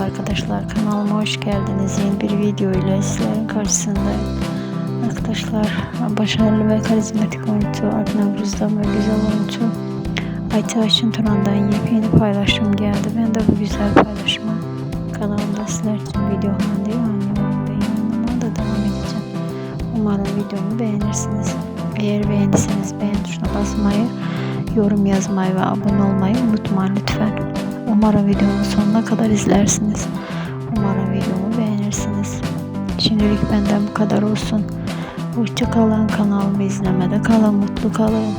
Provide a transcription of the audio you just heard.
Merhaba arkadaşlar kanalıma hoş geldiniz. Yeni bir video ile sizlerin karşısındayım. Arkadaşlar başarılı ve karizmatik oyuncu Adnan Rüzdam ve güzel oyuncu Ayça Aşın Turan'dan yepyeni paylaşım geldi. Ben de bu güzel paylaşımı kanalımda sizler için video halinde yayınlıyorum ve da devam edeceğim. Umarım videomu beğenirsiniz. Eğer beğendiyseniz beğen tuşuna basmayı, yorum yazmayı ve abone olmayı unutmayın lütfen. Umarım videomu sonuna kadar izlersiniz. Umarım videomu beğenirsiniz. Şimdilik benden bu kadar olsun. Hoşçakalın kanalımı izlemede kalın mutlu kalın.